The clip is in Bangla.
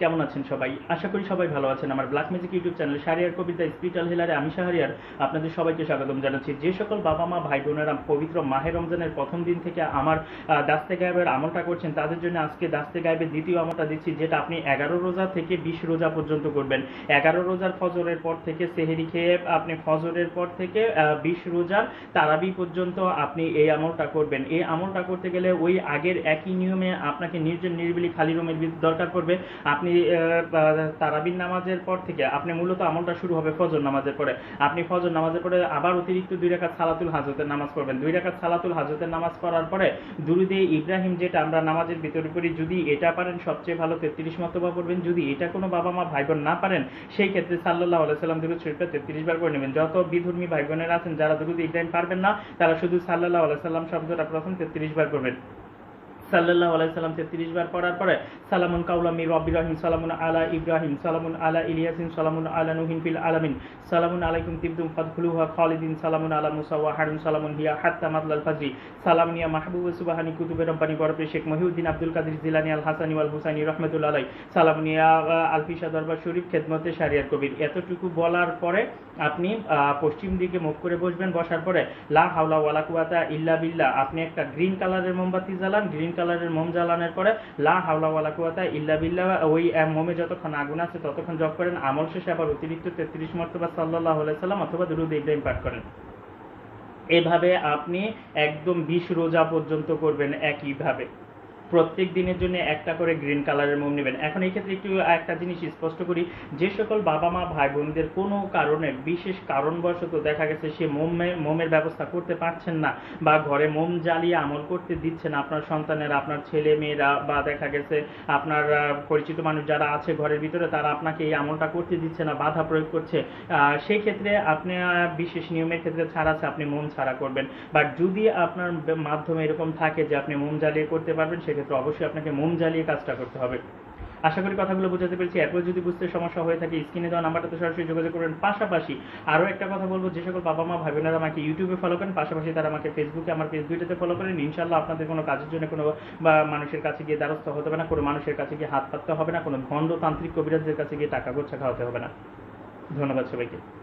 কেমন আছেন সবাই? আশা করি সবাই ভালো আছেন। আমার black magic YouTube channel Shahriar Kabita spiritual হিলারে আমি শাহরিয়ার। আপনাদের সবাইকে স্বাগতম জানাচ্ছি। যে সকল বাবা মা, ভাই বোনেরা পবিত্র মাহে রমজানের প্রথম দিন থেকে আমার দাস্তে গায়েবের আমলটা করছেন, তাদের জন্য আজকে দাস্তে গায়েবের দ্বিতীয় আমলটা দিচ্ছি, যেটা আপনি এগারো রোজা থেকে বিশ রোজা পর্যন্ত করবেন। এগারো রোজার ফজরের পর থেকে সেহেরি খেয়ে আপনি ফজরের পর থেকে বিশ রোজার তারাবি পর্যন্ত আপনি এই আমলটা করবেন। এই আমলটা করতে গেলে ওই আগের একই নিয়মে আপনাকে নির্জন নিরিবিলি খালি রুমের দরকার পড়বে। আপনি তারাবির নামাজের পর থেকে আপনি মূলত আমলটা শুরু হবে ফজর নামাজের পরে। আপনি ফজর নামাজের পরে আবার অতিরিক্ত দুই রাকাত সালাতুল হাজতের নামাজ পড়বেন। দুই রাকাত সালাতুল হাজতের নামাজ পড়ার পরে দুরুদে ইব্রাহিম যেটা আমরা নামাজের ভিতরে করি যদি এটা পারেন সবচেয়ে ভালো তেত্রিশ মতবা পড়বেন। যদি এটা কোনো বাবা মা ভাই বোন না পারেন, সেই ক্ষেত্রে সাল্লাহ আলাইসাল্লাম দুরুদ শরীফটা তেত্রিশ বার করে নেবেন। যত বিধর্মী ভাই বোনেরা আছেন, যারা দুরুদ ইব্রাহিম পারবেন না, তারা শুধু সাল্লাহ আলাইসাল্লাম শব্দটা প্রথম তেত্রিশ বার করবেন সাল্লাহ আলাইসাল্লাম তেত্রিশ বার পড়ার পরে সালামুন কাউলামি রব্বি রহিম সালামুন আলা ইব্রাহিম সালামুন আলা ইলিয়াসিন সালামুন আলা নুহিন ফিল আলামিন সালামুন আলাইকুম তিবদুম ফাদখুলুহা খালিদিন সালামুন আলা মুসা ওয়া হারুন সালামুন হিয়া হাত্তা মাদলাল ফাজরি সালামুন ইয়া মাহবুব সুবাহানি কুতুবে রব্বানি বরফে শেখ মহিউদ্দিন আব্দুল কাদির জিলানি আল হাসানি ওয়াল হুসাইনি রহমতুল্লাহ আলাই সালামুন ইয়া আহ, আলফিসা দরবার শরীফ খেদমতে শারিয়ার কবির। এতটুকু বলার পরে আপনি পশ্চিম দিকে মুখ করে বসবেন বসার পরে লা হাওলা ওয়ালা কুয়াতা ইল্লা বিল্লাহ আপনি একটা গ্রিন কালারের মোমবাতি জ্বালান গ্রিন কালারের মোম জ্বালানোর পরে, লা হাওলা ওয়ালা কুয়াতা ইল্লা বিল্লাহ, ওই মোমে যতক্ষণ আগুন আছে ততক্ষণ জপ করেন। আমল শেষে আবার অতিরিক্ত তেত্রিশ মর্তবা সাল্লাহ সাল্লাম অথবা দুরুদ ইব্রাহিম পাঠ করেন। এভাবে আপনি একদম বিশ রোজা পর্যন্ত করবেন একইভাবে। প্রত্যেক দিনের জন্য একটা করে গ্রিন কালারের মোম নেবেন। এখন এই ক্ষেত্রে একটু একটা জিনিস স্পষ্ট করি, যে সকল বাবা মা ভাই বোনদের কোনো কারণে, বিশেষ কারণবশত দেখা গেছে সে মোমে, মোমের ব্যবস্থা করতে পারছেন না বা ঘরে মোম জ্বালিয়ে আমল করতে দিচ্ছেন আপনার সন্তানেরা, আপনার ছেলে মেয়েরা বা দেখা গেছে আপনার পরিচিত মানুষ যারা আছে ঘরের ভিতরে, তারা আপনাকে এই আমলটা করতে দিচ্ছে না, বাধা প্রয়োগ করছে। সেই ক্ষেত্রে আপনি বিশেষ নিয়মের ক্ষেত্রে ছাড় আছে, আপনি মোম ছাড়া করবেন। বাট যদি আপনার মাধ্যমে এরকম থাকে যে আপনি মোম জ্বালিয়ে করতে পারবেন, সেক্ষেত্রে অবশ্যই আপনাকে মোম জ্বালিয়ে কাজটা করতে হবে। আশা করি কথাগুলো বোঝাতে পেরেছি। এরপর যদি বুঝতে সমস্যা হয়ে থাকে স্ক্রিনে দেওয়া নাম্বারটাতে সরাসরি যোগাযোগ করবেন। পাশাপাশি আরও একটা কথা বলব, যে সকল বাবা মা, ভাই বোনেরা আমাকে ইউটিউবে ফলো করেন, পাশাপাশি তারা আমাকে ফেসবুকে আমার পেজ দুইটাতে ফলো করেন। ইনশাল্লাহ আপনাদের কোনো কাজের জন্য কোনো বা মানুষের কাছে গিয়ে দ্বারস্থ হতে হবে না, কোনো মানুষের কাছে গিয়ে হাত পাততে হবে না, কোনো ভণ্ড তান্ত্রিক কবিরাজদের কাছে গিয়ে টাকা গোচ্ছা খাওয়াতে হবে না। ধন্যবাদ সবাইকে।